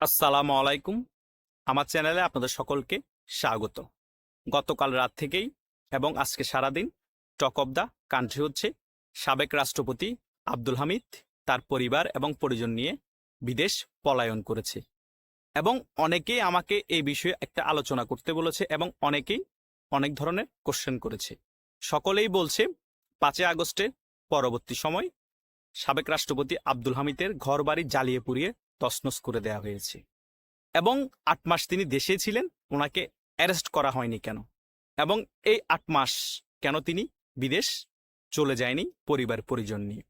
আসসালামু আলাইকুম। আমার চ্যানেলে আপনাদের সকলকে স্বাগত। গতকাল রাত থেকেই এবং আজকে সারাদিন টক অব দ্য কান্ট্রি হচ্ছে সাবেক রাষ্ট্রপতি আব্দুল হামিদ তার পরিবার এবং পরিজন নিয়ে বিদেশ পলায়ন করেছে। এবং অনেকেই আমাকে এই বিষয়ে একটা আলোচনা করতে বলেছে এবং অনেকেই অনেক ধরনের কোশ্চেন করেছে। সকলেই বলছে, পাঁচই আগস্টের পরবর্তী সময় সাবেক রাষ্ট্রপতি আব্দুল হামিদের ঘরবাড়ি জ্বালিয়ে পুড়িয়ে তছনছ করে দেওয়া হয়েছে। এবং আট মাস তিনি দেশে ছিলেন, ওনাকে অ্যারেস্ট করা হয়নি কেন? এবং এই আট মাস কেন তিনি বিদেশ চলে যায়নি পরিবার পরিজন নিয়ে?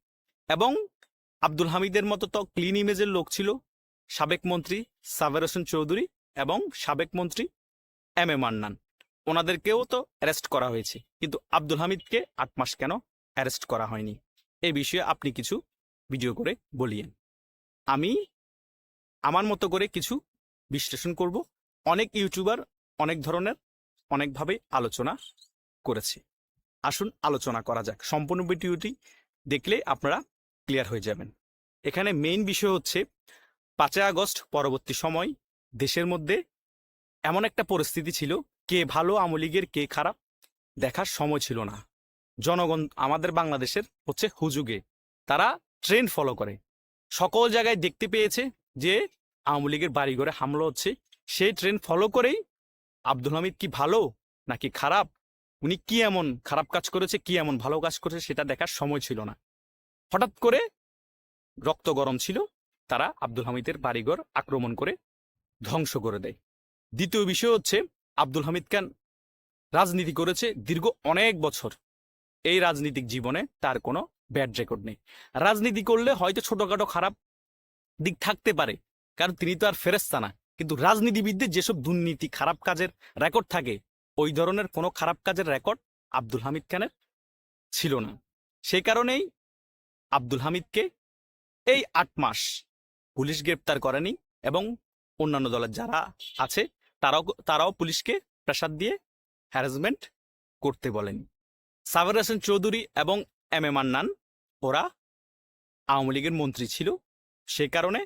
এবং আব্দুল হামিদের মতো তো ক্লিন ইমেজের লোক ছিল, সাবেক মন্ত্রী সাবের হোসেন চৌধুরী এবং সাবেক মন্ত্রী এম এ মান্নান। ওনাদেরকেও তো অ্যারেস্ট করা হয়েছে, কিন্তু আব্দুল হামিদকে আট মাস কেন অ্যারেস্ট করা হয়নি? এ বিষয়ে আপনি কিছু ভিডিও করে বলিয়েন। আমি আমার মতো করে কিছু বিশ্লেষণ করব। অনেক ইউটিউবার অনেক ধরনের, অনেকভাবে আলোচনা করেছে। আসুন আলোচনা করা যাক। সম্পূর্ণ ভিডিওটি দেখলে আপনারা ক্লিয়ার হয়ে যাবেন। এখানে মেইন বিষয় হচ্ছে, পাঁচই আগস্ট পরবর্তী সময় দেশের মধ্যে এমন একটা পরিস্থিতি ছিল, কে ভালো আওয়ামী লীগের কে খারাপ, দেখার সময় ছিল না। জনগণ, আমাদের বাংলাদেশের হচ্ছে হুজুগে, তারা ট্রেন্ড ফলো করে। সকল জায়গায় দেখতে পেয়েছে যে আওয়ামী লীগের বাড়িঘরে হামলা হচ্ছে, সেই ট্রেন্ড ফলো করেই আব্দুল হামিদ কি ভালো নাকি খারাপ? উনি কি এমন খারাপ কাজ করেছে, কি এমন ভালো কাজ করেছে সেটা দেখার সময় ছিল না। হঠাৎ করে রক্ত গরম ছিল, তারা আব্দুল হামিদের বাড়িঘর আক্রমণ করে ধ্বংস করে দেয়। দ্বিতীয় বিষয় হচ্ছে, আব্দুল হামিদ খান রাজনীতি করেছে দীর্ঘ অনেক বছর। এই রাজনৈতিক জীবনে তার কোনো ব্যাড রেকর্ড নেই। রাজনীতি করলে হয়তো ছোটখাটো খারাপ দিক থাকতে পারে কারণ তিনি তো আর ফেরেস্তা না। কিন্তু রাজনীতিবিদদের যেসব দুর্নীতি, খারাপ কাজের রেকর্ড থাকে, ওই ধরনের কোনো খারাপ কাজের রেকর্ড আব্দুল হামিদ খানের ছিল না। সেই কারণেই আব্দুল হামিদকে এই আট মাস পুলিশ গ্রেপ্তার করেনি এবং অন্যান্য দলের যারা আছে, তারাও তারাও পুলিশকে প্রেসার দিয়ে হ্যারাসমেন্ট করতে বলেনি। সাবের হোসেন চৌধুরী এবং এম এ মান্নান, ওরা আওয়ামী লীগের মন্ত্রী ছিল। সে কারণে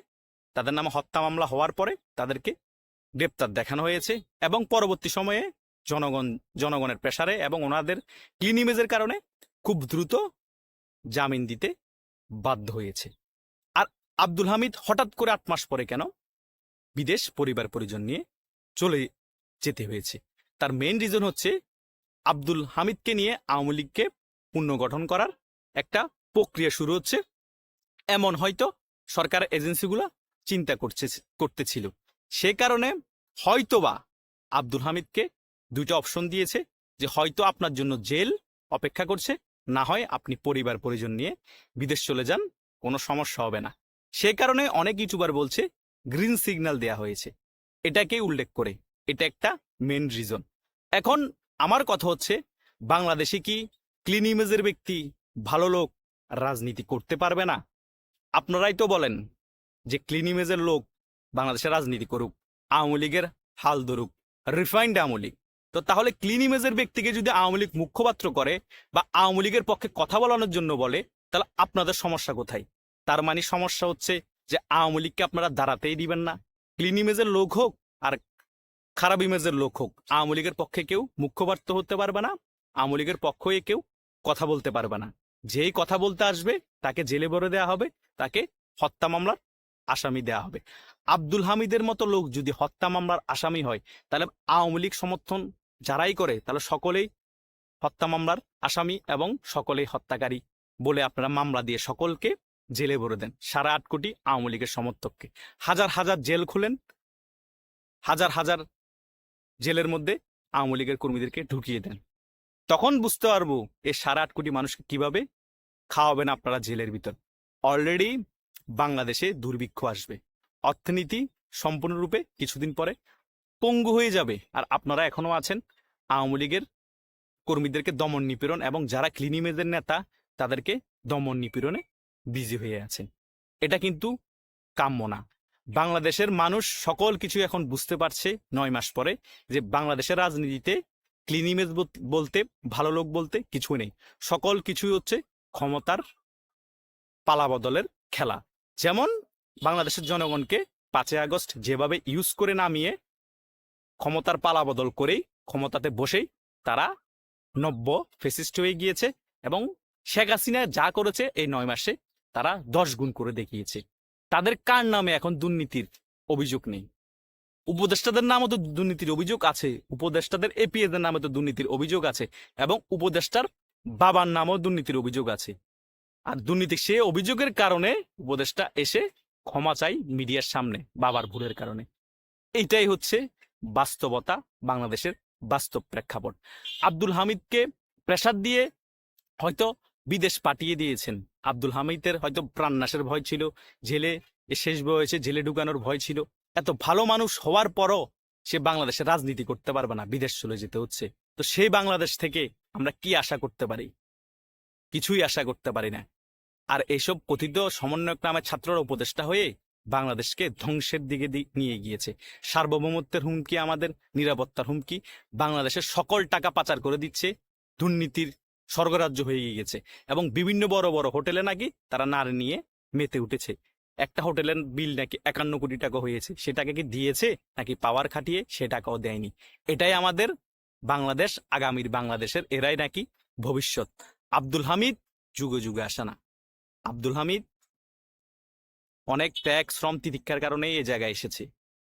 তাদের নামে হত্যা মামলা হওয়ার পরে তাদেরকে গ্রেপ্তার দেখানো হয়েছে এবং পরবর্তী সময়ে জনগণ, জনগণের প্রেসারে এবং ওনাদের ক্লিন ইমেজের কারণে খুব দ্রুত জামিন দিতে বাধ্য হয়েছে। আর আব্দুল হামিদ হঠাৎ করে আট মাস পরে কেন বিদেশ পরিবার পরিজন নিয়ে চলে যেতে হয়েছে। তার মেইন রিজন হচ্ছে আব্দুল হামিদকে নিয়ে আওয়ামী লীগকে পুনর্গঠন করার একটা প্রক্রিয়া শুরু হচ্ছে। এমন হয়তো সরকার এজেন্সিগুলো চিন্তা করছে, করতেছিল। সে কারণে হয়তোবা আব্দুল হামিদকে দুইটা অপশন দিয়েছে যে হয়তো আপনার জন্য জেল অপেক্ষা করছে, না হয় আপনি পরিবার পরিজন নিয়ে বিদেশ চলে যান, কোনো সমস্যা হবে না। সে কারণে অনেক ইউটিউবার বলছে, গ্রিন সিগন্যাল দেয়া হয়েছে। এটাকে উল্লেখ করে, এটা একটা মেন রিজন। এখন আমার কথা হচ্ছে, বাংলাদেশে কি ক্লিন ইমেজের ব্যক্তি ভালো লোক রাজনীতি করতে পারবে না? আপনারাই তো বলেন যে ক্লিন ইমেজের লোক বাংলাদেশে রাজনীতি করুক, আওয়ামী লীগের হাল ধরুক রিফাইন্ড আওয়ামী লীগ। তো তাহলে ক্লিন ইমেজের ব্যক্তিকে যদি আওয়ামী লীগ মুখপাত্র করে বা আওয়ামী লীগের পক্ষে কথা বলানোর জন্য বলে, তাহলে আপনাদের সমস্যা কোথায়? তার মানে সমস্যা হচ্ছে যে আওয়ামী লীগকে আপনারা দাঁড়াতেই দিবেন না। ক্লিন ইমেজের লোক হোক আর খারাপ ইমেজের লোক হোক, আওয়ামী লীগের পক্ষে কেউ মুখ্যপাত্র হতে পারবে না, আওয়ামী লীগের পক্ষ হয়ে কেউ কথা বলতে পারবে না। যেই কথা বলতে আসবে, তাকে জেলে ভরে দেওয়া হবে, তাকে হত্যা মামলার আসামি দেয়া হবে। আব্দুল হামিদের মতো লোক যদি হত্যা মামলার আসামি হয়, তাহলে আওয়ামী লীগ সমর্থন যারাই করে, তাহলে সকলেই হত্যা মামলার আসামি এবং সকলেই হত্যাকারী বলে আপনারা মামলা দিয়ে সকলকে জেলে ভরে দেন। সাড়ে আট কোটি আওয়ামী লীগের সমর্থককে। হাজার হাজার জেল খুলেন, হাজার হাজার জেলের মধ্যে আওয়ামী লীগের কর্মীদেরকে ঢুকিয়ে দেন। তখন বুঝতে পারব এই সাড়ে আট কোটি মানুষকে কীভাবে খাওয়াবেন আপনারা জেলের ভিতর। অলরেডি বাংলাদেশে দুর্ভিক্ষ আসবে। অর্থনীতি সম্পূর্ণরূপে কিছুদিন পরে পঙ্গু হয়ে যাবে। আর আপনারা এখনও আছেন আওয়ামী লীগের কর্মীদেরকে দমন নিপীড়ন এবং যারা ক্লিনিমেজের নেতা, তাদেরকে দমন নিপীড়নে বিজি হয়ে আছেন। এটা কিন্তু কাম্য না। বাংলাদেশের মানুষ সকল কিছু এখন বুঝতে পারছে নয় মাস পরে যে বাংলাদেশের রাজনীতিতে ক্লিন ইমেজ বলতে, ভালো লোক বলতে কিছু নেই। সকল কিছুই হচ্ছে ক্ষমতার পালা বদলের খেলা। যেমন বাংলাদেশের জনগণকে পাঁচই আগস্ট যেভাবে ইউজ করে নামিয়ে ক্ষমতার পালাবদল করেই, ক্ষমতাতে বসেই তারা নব্য ফেসিস্ট হয়ে গিয়েছে এবং শেখ হাসিনা যা করেছে এই নয় মাসে তারা দশ গুণ করে দেখিয়েছে। তাদের কার নামে এখন দুর্নীতির অভিযোগ নেই? উপদেষ্টাদের নামে তো দুর্নীতির অভিযোগ আছে, উপদেষ্টাদের এপিএদের নামে তো দুর্নীতির অভিযোগ আছে এবং উপদেষ্টার বাবার নামেও দুর্নীতির অভিযোগ আছে। আর দুর্নীতি সে অভিযোগের কারণে উপদেষ্টা এসে ক্ষমা চাই মিডিয়ার সামনে বাবার ভুলের কারণে। এইটাই হচ্ছে বাস্তবতা, বাংলাদেশের বাস্তব প্রেক্ষাপট। আব্দুল হামিদকে প্রেসার দিয়ে হয়তো বিদেশ পাঠিয়ে দিয়েছেন। আব্দুল হামিদের হয়তো প্রাণনাশের ভয় ছিল, জেলে শেষ বয়সে জেলে ঢুকানোর ভয় ছিল। এত ভালো মানুষ হওয়ার পরও সে বাংলাদেশে রাজনীতি করতে পারবে না, বিদেশ চলে যেতে হচ্ছে। তো সেই বাংলাদেশ থেকে আমরা কি আশা করতে পারি? কিছুই আশা করতে পারি না। আর এইসব কথিত সমন্বয়ক নামে ছাত্ররা উপদেষ্টা হয়ে বাংলাদেশকে ধ্বংসের দিকে নিয়ে গিয়েছে। সার্বভৌমত্বের হুমকি আমাদের, নিরাপত্তার হুমকি, বাংলাদেশের সকল টাকা পাচার করে দিচ্ছে, দুর্নীতির স্বর্গরাজ্য হয়ে গিয়েছে এবং বিভিন্ন বড় বড় হোটেলে নাকি তারা নারী নিয়ে মেতে উঠেছে। একটা হোটেলের বিল নাকি একান্ন কোটি টাকা হয়েছে, সেটাকে কি দিয়েছে নাকি পাওয়ার খাটিয়ে সে টাকাও দেয়নি? এটাই আমাদের বাংলাদেশ, আগামীর বাংলাদেশের এরাই নাকি ভবিষ্যৎ। আব্দুল হামিদ, যুগে যুগে আসে না। আব্দুল হামিদ, অনেক ত্যাগ শ্রম তিতিক্ষার কারণেই এ জায়গায় এসেছে।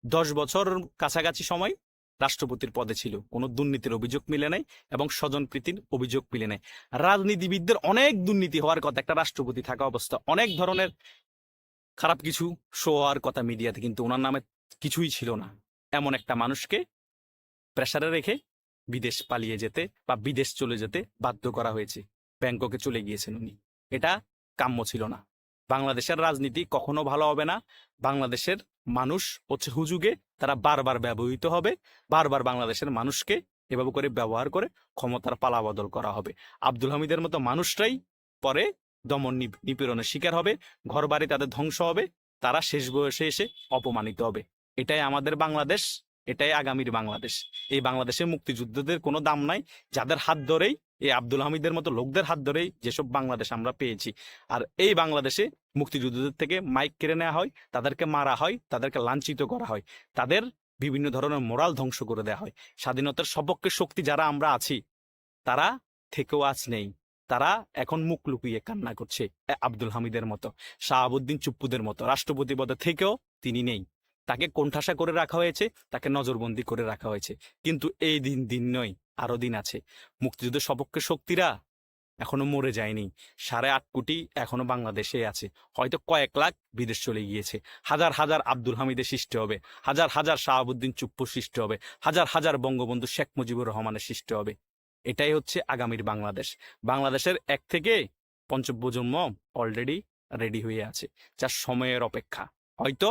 দশ বছর কাছাকাছি সময় রাষ্ট্রপতির পদে ছিল। কোনো দুর্নীতির অভিযোগ মিলে নাই এবং স্বজনপ্রীতির অভিযোগ মিলে নাই। রাজনীতিবিদদের অনেক দুর্নীতি হওয়ার কথা, একটা রাষ্ট্রপতি থাকা অবস্থা। অনেক ধরনের খারাপ কিছু শো হওয়ার কথা মিডিয়াতে, কিন্তু ওনার নামে কিছুই ছিল না। এমন একটা মানুষকে প্রেসারে রেখে বিদেশ পালিয়ে যেতে বা বিদেশ চলে যেতে বাধ্য করা হয়েছে। ব্যাংককে চলে গিয়েছেন উনি। এটা কাম্য ছিল না। বাংলাদেশের রাজনীতি কখনো ভালো হবে না। বাংলাদেশের মানুষ হচ্ছে হুজুগে, তারা বারবার ব্যবহৃত হবে। বারবার বাংলাদেশের মানুষকে এভাবে করে ব্যবহার করে ক্ষমতার পালাবদল করা হবে। আব্দুল হামিদের মতো মানুষরাই পরে দমন নিপ- নিপীড়নের শিকার হবে ঘর বাড়ি তাদের ধ্বংস হবে, তারা শেষ বয়সে এসে অপমানিত হবে। এটাই আমাদের বাংলাদেশ, এটাই আগামীর বাংলাদেশ। এই বাংলাদেশে মুক্তিযুদ্ধদের কোনো দাম নাই। যাদের হাত ধরেই এই আব্দুল হামিদের মতো লোকদের হাত ধরেই যেসব বাংলাদেশ আমরা পেয়েছি। আর এই বাংলাদেশে মুক্তিযুদ্ধদের থেকে মাইক কেড়ে নেওয়া হয়, তাদেরকে মারা হয়, তাদেরকে লাঞ্ছিত করা হয়, তাদের বিভিন্ন ধরনের মোরাল ধ্বংস করে দেওয়া হয়। স্বাধীনতার সপক্ষে শক্তি যারা আমরা আছি, তারা থেকেও আজ নেই। তারা এখন মুখ লুকিয়ে কান্না করছে আব্দুল হামিদের মতো, শাহাবুদ্দিন চুপ্পুদের মতো, রাষ্ট্রপতি পদে থেকেও তিনি নেই। তাকে কোণঠাসা করে রাখা হয়েছে, তাকে নজরবন্দি করে রাখা হয়েছে। কিন্তু এই দিন দিন নয় আরও দিন আছে। মুক্তিযুদ্ধের সপক্ষে শক্তিরা এখনও মরে যায়নি। সাড়ে আট কোটি এখনও বাংলাদেশে আছে। হয়তো কয়েক লাখ বিদেশ চলে গিয়েছে। হাজার হাজার আব্দুল হামিদের সৃষ্টি হবে। হাজার হাজার শাহাবুদ্দিন চুপ্পুর সৃষ্টি হবে। হাজার হাজার বঙ্গবন্ধু শেখ মুজিবুর রহমানের সৃষ্টি হবে। এটাই হচ্ছে আগামীর বাংলাদেশ। বাংলাদেশের এক থেকে পঞ্চম প্রজন্ম অলরেডি রেডি হয়ে আছে। যা সময়ের অপেক্ষা। হয়তো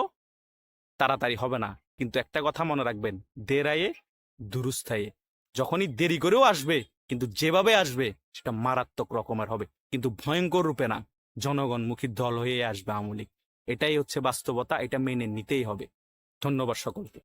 তাড়াতাড়ি হবে না। কিন্তু একটা কথা মনে রাখবেন। দেরায়ে, দুরুস্থায়ে। যখনই দেরি করেও আসবে, কিন্তু যেভাবে আসবে, সেটা মারাত্মক রকমের হবে, কিন্তু ভয়ঙ্কর রূপে না। জনগণমুখী দল হয়ে আসবে আমলিক। এটাই হচ্ছে বাস্তবতা, এটা মেনে নিতেই হবে। ধন্যবাদ সকলকে।